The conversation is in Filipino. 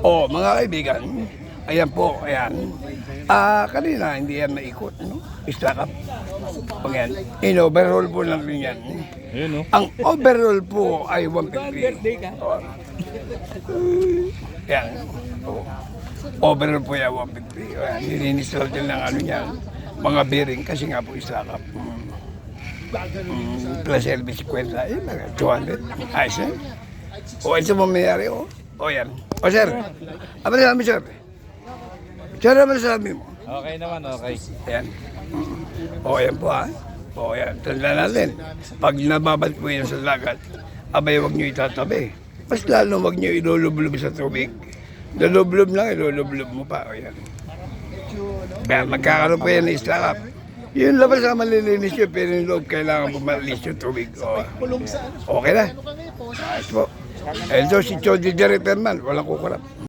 Oh, mga kaibigan, ayan po, ayan. Ah, kanina hindi yan maikot, no? Isla up. Pag yan, in overall po lang rin yan. Ayun, no? Ang overall po ay 150. Oh. Yan. Oh. Overall po yan 150. Ayan, nilinis natin ng ano niya. Mga bearing kasi nga po isla up. Mm. Mm, plus LB 50, eh, mga 200. Ayos yan. O, ito mo mayari, o. O, yan. O, sir. Ano sabi, sir? Sir, ano sabi mo? Okay naman, okay. Ayan. O, yan po, ha. O, yan. Tanda natin. Pag nababad po yan sa lagat, abay, huwag nyo itatabi. Mas lalo huwag nyo ilulublob sa tubig. Lulublob lang, ilulublob mo pa. O, yan. Kaya magkakaroon po yan ng istakap. Yung labas na malilinis yun, pero yung loob kailangan bumalis yung tubig. O, okay na. Ayos po. Ito si Chody Jerry Perman, walang kukurap.